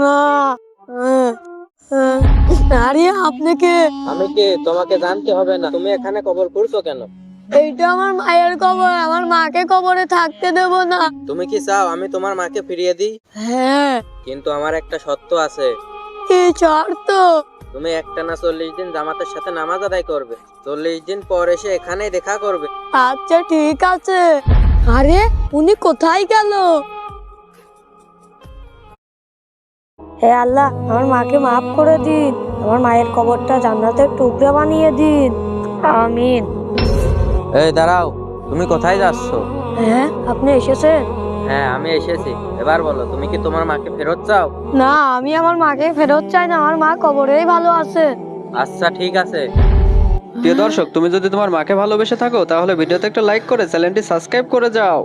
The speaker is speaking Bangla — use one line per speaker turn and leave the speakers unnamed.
মা আরে আপনি কে?
আমি কে? তোমাকে জানতে হবে না। তুমি এখানে কবর করছ কেন?
এইটা আমার মায়ের কবর। আমার মাকে কবরে থাকতে দেব না।
তুমি কি চাও আমি তোমার মাকে ফিরিয়ে দিই?
হ্যাঁ।
কিন্তু আমার একটা শর্ত আছে।
কি শর্ত?
তুমি একটা না চল্লিশ দিন জামাতের সাথে নামাজ আদায় করবে। চল্লিশ দিন পর এসে এখানেই দেখা করবে।
আচ্ছা ঠিক আছে। আরে উনি কোথায় গেল? হে আল্লাহ আমার মাকে মাফ করে দিন। আমার মায়ের কবরটা জান্নাতের টুকরা বানিয়ে দিন। আমিন।
এই দাঁড়াও তুমি কোথায় যাচ্ছ?
হ্যাঁ আপনি এসেছেন?
হ্যাঁ আমি এসেছি। এবার বলো তুমি কি তোমার মাকে ফেরত চাও?
না আমি আমার মাকে ফেরত চাই না আমার মা কবরেই ভালো আছে
আচ্ছা ঠিক আছে।
প্রিয় দর্শক, তুমি যদি তোমার মাকে ভালোবেসে থাকো, তাহলে ভিডিওতে একটা লাইক করে চ্যানেলটি সাবস্ক্রাইব করে যাও।